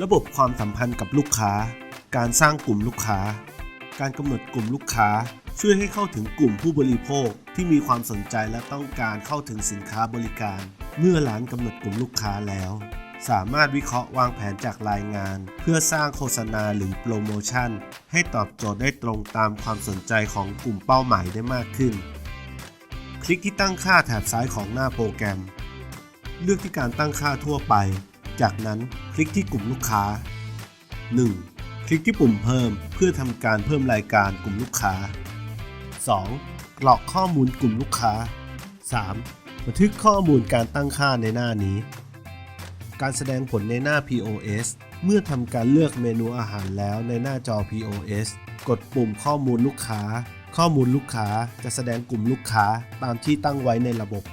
ระบบความสัมพันธ์กับลูกค้า การสร้างกลุ่มลูกค้า การกำหนดกลุ่มลูกค้า ช่วยให้เข้าถึงกลุ่มผู้บริโภคที่มีความสนใจและต้องการเข้าถึงสินค้าบริการ เมื่อร้านกำหนดกลุ่มลูกค้าแล้ว สามารถวิเคราะห์วางแผนจากรายงาน เพื่อสร้างโฆษณาหรือโปรโมชั่น ให้ตอบโจทย์ได้ตรงตามความสนใจของกลุ่มเป้าหมายได้มากขึ้น คลิกที่ตั้งค่าแถบซ้ายของหน้าโปรแกรม เลือกที่การตั้งค่าทั่วไป จากนั้นคลิกที่กลุ่มลูกค้า 1. คลิกที่ปุ่มเพิ่มเพื่อทำการเพิ่มรายการกลุ่มลูกค้า 2. กรอกข้อมูลกลุ่มลูกค้า 3. บันทึกข้อมูลการตั้งค่าในหน้านี้ การแสดงผลในหน้า POS เมื่อทำการเลือกเมนูอาหารแล้วในหน้าจอ POS กดปุ่มข้อมูลลูกค้า ข้อมูลลูกค้าจะแสดงกลุ่มลูกค้าตามที่ตั้งไว้ในระบบ